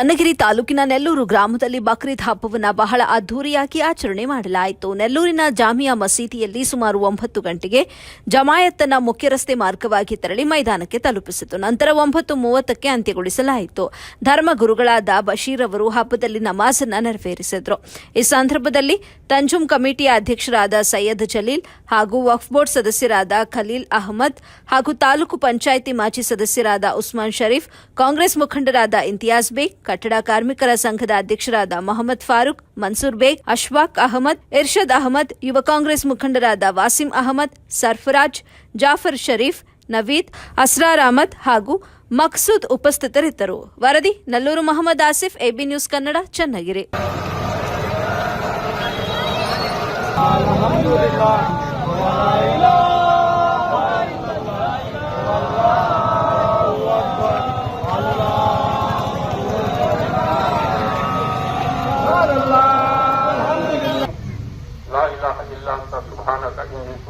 ಚನ್ನಗಿರಿ ತಾಲೂಕಿನ ನೆಲ್ಲೂರು ಗ್ರಾಮದಲ್ಲಿ ಬಕ್ರೀದ್ ಹಬ್ಬವನ್ನು ಬಹಳ ಅದ್ದೂರಿಯಾಗಿ ಆಚರಣೆ ಮಾಡಲಾಯಿತು. ನೆಲ್ಲೂರಿನ ಜಾಮಿಯಾ ಮಸೀದಿಯಲ್ಲಿ ಸುಮಾರು ಒಂಬತ್ತು ಗಂಟೆಗೆ ಜಮಾಯತ್ತನ್ನ ಮುಖ್ಯ ರಸ್ತೆ ಮಾರ್ಗವಾಗಿ ತೆರಳಿ ಮೈದಾನಕ್ಕೆ ತಲುಪಿಸಿತು. ನಂತರ ಒಂಬತ್ತು ಮೂವತ್ತಕ್ಕೆ ಅಂತ್ಯಗೊಳಿಸಲಾಯಿತು. ಧರ್ಮಗುರುಗಳಾದ ಬಶೀರ್ ಅವರು ಹಬ್ಬದಲ್ಲಿ ನಮಾಜನ್ನು ನೆರವೇರಿಸಿದರು. ಈ ಸಂದರ್ಭದಲ್ಲಿ ತಂಜುಮ್ ಕಮಿಟಿಯ ಅಧ್ಯಕ್ಷರಾದ ಸೈಯದ್ ಜಲೀಲ್ ಹಾಗೂ ವಕ್ಫ್ ಬೋರ್ಡ್ ಸದಸ್ಯರಾದ ಖಲೀಲ್ ಅಹಮದ್ ಹಾಗೂ ತಾಲೂಕು ಪಂಚಾಯಿತಿ ಮಾಜಿ ಸದಸ್ಯರಾದ ಉಸ್ಮಾನ್ ಶರೀಫ್, ಕಾಂಗ್ರೆಸ್ ಮುಖಂಡರಾದ ಇಂತಿಯಾಜ್ ಬೇಗ್ ಕಟ್ಟಡ ಕಾರ್ಮಿಕರ ಸಂಘದ ಅಧ್ಯಕ್ಷರಾದ ಮೊಹಮ್ಮದ್ ಫಾರೂಕ್, ಮನ್ಸೂರ್ ಬೇಗ್, ಅಶ್ವಾಕ್ ಅಹಮದ್, ಇರ್ಷದ್ ಅಹಮದ್, ಯುವ ಕಾಂಗ್ರೆಸ್ ಮುಖಂಡರಾದ ವಾಸಿಂ ಅಹಮದ್, ಸರ್ಫರಾಜ್, ಜಾಫರ್ ಶರೀಫ್, ನವೀದ್, ಅಸ್ರಾರ್ ಅಹಮದ್ ಹಾಗೂ ಮಕ್ಸೂದ್ ಉಪಸ್ಥಿತರಿದ್ದರು. ವರದಿ, Nallur Mohammed Asif, AB news Kannada, Channagiri.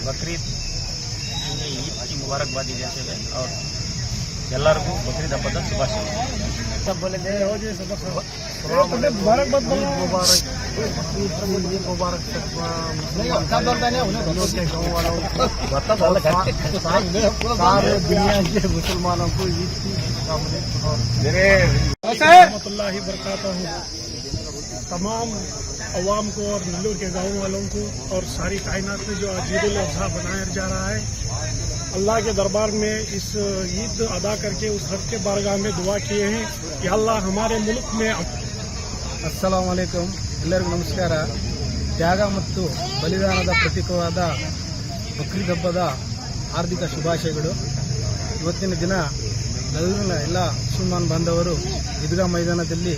Bakrit ini mubarak buat diri saya. Oh, jalar bu, bakrit dapat dan boleh deh, oh jadi. सारे दुनिया के मुसलमानों को ईद की तमाम आवाम को और नल्लूर के गाँव वालों को और सारी कायनात में जो उल अजहा बनाया जा रहा है अल्लाह के दरबार में इस ईद अदा करके उस रब के बारगाह में दुआ किए हैं कि अल्लाह हमारे मुल्क में ಅಸ್ಸಲಾಂ ಎಲ್ಲರಿಗೂ ನಮಸ್ಕಾರ. ತ್ಯಾಗ ಮತ್ತು ಬಲಿದಾನದ ಪ್ರತೀಕವಾದ ಬಕ್ರೀದ್ ಹಬ್ಬದ ಹಾರ್ದಿಕ ಶುಭಾಶಯಗಳು. ಇವತ್ತಿನ ದಿನ ಎಲ್ಲರೂ ಎಲ್ಲ ಮುಸಲ್ಮಾನ್ ಬಾಂಧವರು ಈದ್ಗಾ ಮೈದಾನದಲ್ಲಿ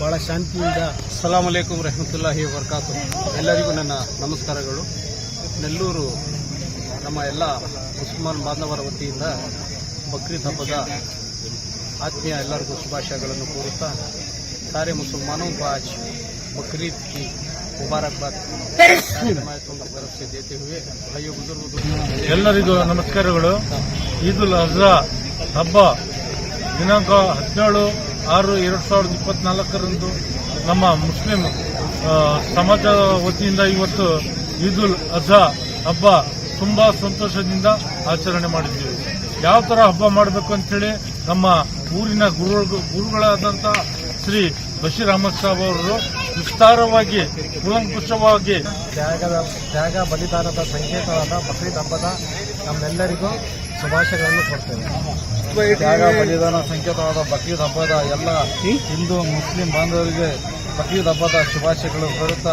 ಬಹಳ ಶಾಂತಿಯಿಂದ ಅಸ್ಸಲಾಂ ಅಲೈಕುಂ ರಹಮತುಲ್ಲಾಹಿ ವರ್ಕಾತು ಎಲ್ಲರಿಗೂ ನನ್ನ ನಮಸ್ಕಾರಗಳು. ನೆಲ್ಲೂರು ನಮ್ಮ ಎಲ್ಲ ಮುಸಲ್ಮಾನ್ ಬಾಂಧವರ ವತಿಯಿಂದ ಬಕ್ರೀದ್ ಹಬ್ಬದ ಆತ್ಮೀಯ ಎಲ್ಲರಿಗೂ ಶುಭಾಶಯಗಳನ್ನು ಕೋರುತ್ತಾ सारे मुसलमानों को आज बकरीद की मुबारकबाद जमायतों की तरफ से देते हुए भाइयों बुजुर्गों ಎಲ್ಲರಿಗೂ ನಮಸ್ಕಾರಗಳು ಈದ್ ಉಲ್ ಅಜ್ಹಾ ಹಬ್ಬ ದಿನಾಂಕ ಹದಿನೇಳು ಆರು ಎರಡು ಸಾವಿರದ ಇಪ್ಪತ್ನಾಲ್ಕರಂದು ನಮ್ಮ ಮುಸ್ಲಿಂ ಆ, ಸಮಾಜ ವತಿಯಿಂದ ಇವತ್ತು ಈದ್ ಉಲ್ ಅಜ್ಹಾ ಹಬ್ಬ ತುಂಬಾ ಸಂತೋಷದಿಂದ ಆಚರಣೆ ಮಾಡಿದ್ದೀವಿ ಯಾವ ತರ ಹಬ್ಬ ಮಾಡಬೇಕು ಅಂತೇಳಿ ನಮ್ಮ ಊರಿನ ಗುರು ಗುರುಗಳಾದಂಥ ಶ್ರೀ ಬಶೀರ್ ಅಹಮದ್ ಸಾಬ್ ಅವರು ವಿಸ್ತಾರವಾಗಿ, ಕೂಲಂಕುಷವಾಗಿ ತ್ಯಾಗದ, ತ್ಯಾಗ ಬಲಿದಾನದ ಸಂಕೇತವಾದ ಬಕ್ರೀದ್ ಹಬ್ಬದ ನಮ್ಮೆಲ್ಲರಿಗೂ ಶುಭಾಶಯಗಳನ್ನು ಕೊಡ್ತೇವೆ ತ್ಯಾಗ ಬಲಿದಾನ ಸಂಕೇತವಾದ ಬಕ್ರೀದ್ ಹಬ್ಬದ ಎಲ್ಲ ಹಿಂದೂ, ಮುಸ್ಲಿಂ ಬಾಂಧವರಿಗೆ ಬಕ್ರೀದ್ ಹಬ್ಬದ ಶುಭಾಶಯಗಳು ಕೋರುತ್ತಾ